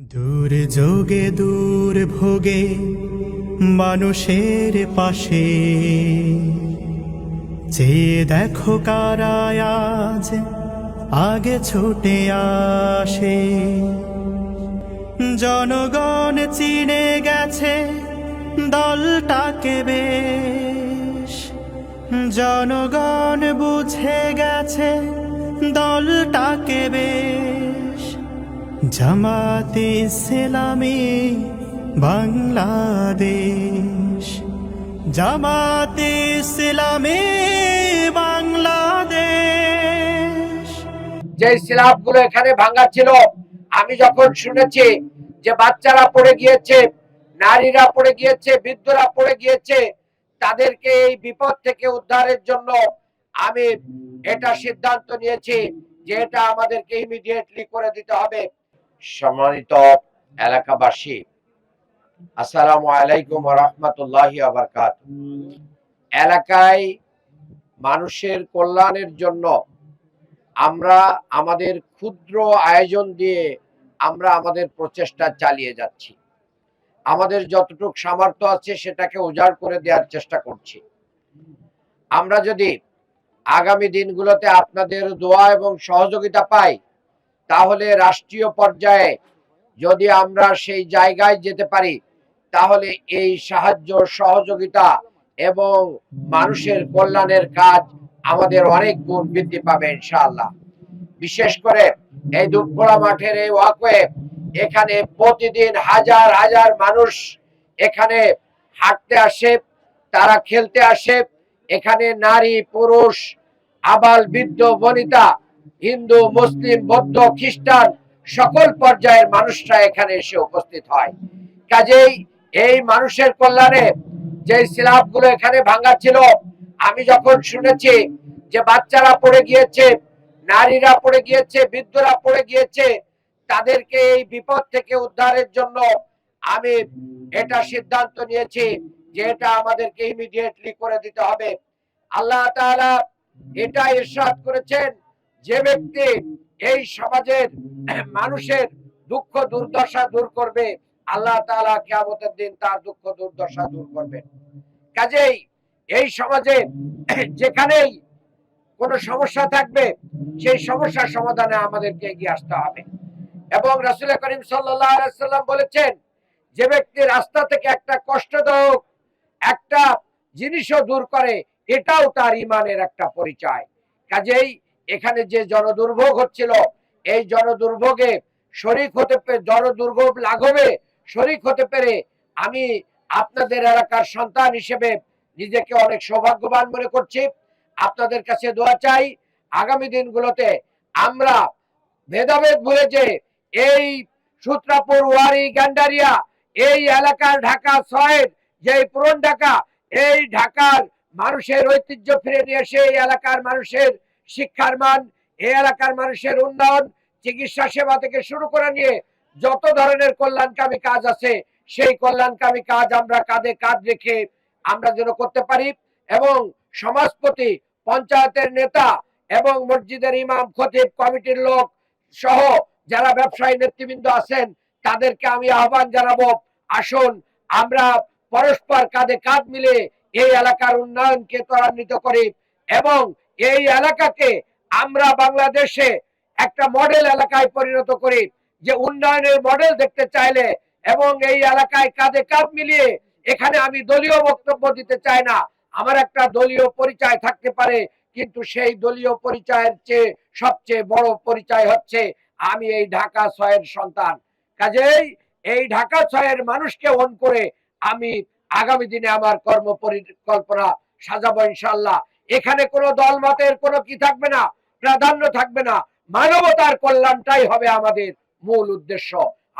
দূর যোগে, দূর ভোগে, মানুষের পাশে। যে দেখো কারায় আজ, আগে ছুটে আসে। জনগণ চিনে গেছে দলটাকে বেশ। জনগণ বুঝে গেছে দলটাকে বেশ। জামাতে ইসলামী বাংলাদেশ। জামাতে ইসলামী বাংলাদেশ। যে স্ল্যাবগুলো এখানে ভাঙা ছিল আমি যখন শুনেছি যে বাচ্চারা পড়ে গিয়েছে, নারীরা পড়ে গিয়েছে, বৃদ্ধরা পড়ে গিয়েছে, তাদেরকে এই বিপদ থেকে উদ্ধারের জন্য আমি এটা সিদ্ধান্ত নিয়েছি যে এটা আমাদেরকে ইমিডিয়েটলি করে দিতে হবে। সম্মানিত এলাকাবাসী, আসসালামু আলাইকুম রহমতুল্লাহ আবরকাত এলাকায় মানুষের কল্যাণের জন্য আমরা আমাদের ক্ষুদ্র আয়োজন দিয়ে আমরা আমাদের প্রচেষ্টা চালিয়ে যাচ্ছি। আমাদের যতটুক সামর্থ্য আছে সেটাকে উজাড় করে দেওয়ার চেষ্টা করছি। আমরা যদি আগামী দিনগুলোতে আপনাদের দোয়া এবং সহযোগিতা পাই তাহলে রাষ্ট্রীয় পর্যায়ে যদি আমরা সেই জায়গায় যেতে পারি, তাহলে এই সাহায্য, সহযোগিতা এবং মানুষের কল্যাণের কাজ আমাদের অনেক গুণ বৃদ্ধি পাবে ইনশাআল্লাহ। বিশেষ করে এই দুধখোলা মাঠের এই ওয়াকওয়ে, এখানে প্রতিদিন হাজার হাজার মানুষ এখানে হাঁটতে আসে, তারা খেলতে আসে। এখানে নারী, পুরুষ, আবাল, বৃদ্ধ, বনিতা হিন্দু, মুসলিম, বৌদ্ধ, খ্রিস্টান, সকল পর্যায়ের মানুষরা এখানে এসে উপস্থিত হয়। কাজেই এই মানুষের কল্যাণে যে স্ল্যাবগুলো এখানে ভাঙা ছিল, আমি যখন শুনেছি যে বাচ্চারা পড়ে গিয়েছে, নারীরা পড়ে গিয়েছে, বৃদ্ধরা পড়ে গিয়েছে, তাদেরকে এই বিপদ থেকে উদ্ধারের জন্য আমি এটা সিদ্ধান্ত নিয়েছি যে এটা আমাদেরকে ইমিডিয়েটলি করে দিতে হবে। আল্লাহ তাআলা এটা ইরশাদ করেছেন যে ব্যক্তি এই সমাজের মানুষের দুঃখ দুর্দশা দূর করবে, আল্লাহ তাআলা কিয়ামতের দিন তার দুঃখ দুর্দশা দূর করবেন। কাজেই এই সমাজে যেখানেই কোন সমস্যা থাকবে, সেই সমস্যার সমাধানে আমাদেরকে এগিয়ে আসতে হবে। এবং রাসুল করিম সাল্লাম বলেছেন, যে ব্যক্তি রাস্তা থেকে একটা কষ্টদায়ক একটা জিনিসও দূর করে, এটাও তার ইমানের একটা পরিচয়। কাজেই এখানে যে জনদুর্ভোগ হচ্ছিল, এই জনদুর্ভোগে শরিক হতে পেরে জনদুর্ভোগ লাঘবে, শরিক হতে পেরে আমি আপনাদের এলাকার সন্তান হিসেবে নিজেকে অনেক সৌভাগ্যবান মনে করছি। আপনাদের কাছে দোয়া চাই, আগামী দিনগুলোতে আমরা ভেদাভেদ ভুলে যে এই সূত্রাপুর, ওয়ারি, গান্ডারিয়া, এই এলাকার ঢাকা ছয়ের যে পুরন ঢাকা, এই ঢাকার মানুষের ঐতিহ্য ফিরে নিয়ে এসে এই এলাকার মানুষের শিক্ষার মান এই এলাকার মানুষের উন্নয়ন, চিকিৎসা সেবা থেকে শুরু করে নিয়ে যত ধরনের কল্যাণকামী কাজ আছে, সেই কল্যাণকামী কাজ আমরা কাঁধে কাঁধ রেখে আমরা যেন করতে পারি এবং সমাজপতি, পঞ্চায়েতের নেতা এবং মসজিদের ইমাম, খতিব, কমিটির লোক সহ যারা ব্যবসায়ী নেতৃবৃন্দ আছেন, তাদেরকে আমি আহ্বান জানাব, আসুন আমরা পরস্পর কাঁধে কাঁধ মিলে এই এলাকার উন্নয়নকে ত্বরান্বিত করি এবং এই এলাকাকে আমরা বাংলাদেশে একটা মডেল এলাকায় পরিণত করি, যে উন্নয়নের মডেল দেখতে চাইলে এবং এই এলাকায় কাঁধে কাঁধ মিলিয়ে এখানে আমি দলীয় বক্তব্য দিতে চাই না। আমার একটা দলীয় পরিচয় থাকতে পারে, কিন্তু সেই দলীয় পরিচয়ের চেয়ে সবচেয়ে বড় পরিচয় হচ্ছে আমি এই ঢাকা ছয়ের সন্তান। কাজেই এই ঢাকা ছয়ের মানুষকে অন করে আমি আগামী দিনে আমার কর্ম পরিকল্পনা সাজাবো ইনশাল্লাহ এখানে কোনো দল মতের কোনো কি থাকবে না, প্রাধান্য থাকবে না। মানবতার কল্যাণটাই হবে আমাদের মূল উদ্দেশ্য।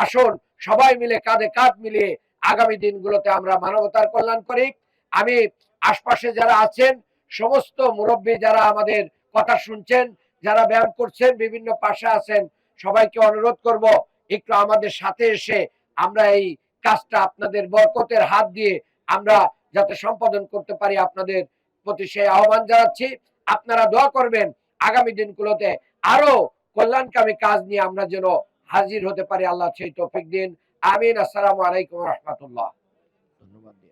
আসুন, সবাই মিলে কাঁধে কাঁধ মিলিয়ে আগামী দিনগুলোতে আমরা মানবতার কল্যাণ করি। আমি আশপাশে যারা আছেন, সমস্ত মুরব্বী যারা আমাদের কথা শুনছেন, যারা ব্যায়াম করছেন, বিভিন্ন পাশে আছেন, সবাইকে অনুরোধ করব, একটু আমাদের সাথে এসে আমরা এই কাজটা আপনাদের বরকতের হাত দিয়ে আমরা যাতে সম্পাদন করতে পারি আপনাদের প্রতি সেই আহ্বান জানাচ্ছি। আপনারা দোয়া করবেন, আগামী দিনগুলোতে আরও কল্যাণকামী কাজ নিয়ে আমরা যেন হাজির হতে পারি। আল্লাহ সেই তৌফিক দিন। আমিন। আসসালামু আলাইকুম রহমতুল্লাহ।